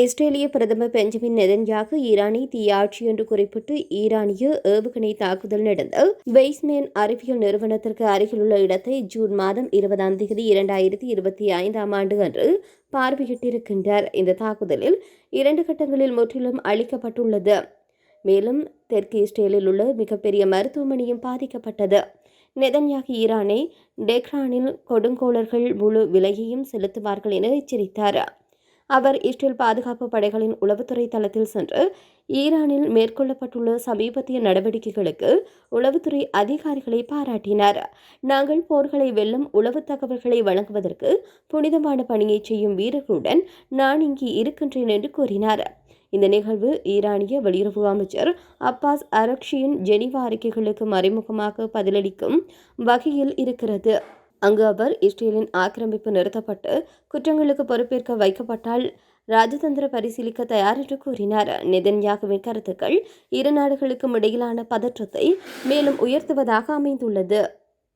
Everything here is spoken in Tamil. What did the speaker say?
இஸ்ரேலிய பிரதமர் பெஞ்சமின் நெதன்யாகு ஈரானை தீயாட்சி என்று குறிப்பிட்டு ஈரானிய ஏவுகணை தாக்குதல் நடந்த வெய்ஸ்மேன் அறிவியல் நிறுவனத்திற்கு அருகிலுள்ள இடத்தை ஜூன் மாதம் இருபதாம் தேதி இரண்டாயிரத்தி இருபத்தி ஐந்தாம் ஆண்டு அன்று பார்வையிட்டிருக்கின்றார். இந்த தாக்குதலில் இரண்டு கட்டங்களில் முற்றிலும் அளிக்கப்பட்டுள்ளது மேலும் தெற்கு இஸ்ரேலில் உள்ள மிகப்பெரிய மருத்துவமனையும் பாதிக்கப்பட்டது. நெதன்யாகு ஈரானை டெக்ரானில் கொடுங்கோளர்கள் முழு விலையையும் செலுத்துவார்கள் என எச்சரித்தார். அவர் இஸ்ரேல் பாதுகாப்பு படைகளின் உளவுத்துறை தளத்தில் சென்று ஈரானில் மேற்கொள்ளப்பட்டுள்ள சமீபத்திய நடவடிக்கைகளுக்கு உளவுத்துறை அதிகாரிகளை பாராட்டினார். நாங்கள் போர்களை வெல்லும் உளவு தகவல்களை வழங்குவதற்கு புனிதமான பணியை செய்யும் வீரர்களுடன் நான் இங்கே இருக்கின்றேன் என்று கூறினார். இந்த நிகழ்வு ஈரானிய வெளியுறவு அமைச்சர் அப்பாஸ் அரக்ஷியின் ஜெனிவா அறிக்கைகளுக்கு மறைமுகமாக பதிலளிக்கும் வகையில் இருக்கிறது. அங்கு அவர் இஸ்ரேலின் ஆக்கிரமிப்பு நிறுத்தப்பட்டு குற்றங்களுக்கு பொறுப்பேற்க வைக்கப்பட்டால் ராஜதந்திர பரிசீலிக்க தயார் என்று கூறினார். நிதன்யாகுவின் கருத்துக்கள் இரு நாடுகளுக்கும் இடையிலான பதற்றத்தை மேலும் உயர்த்துவதாக அமைந்துள்ளது.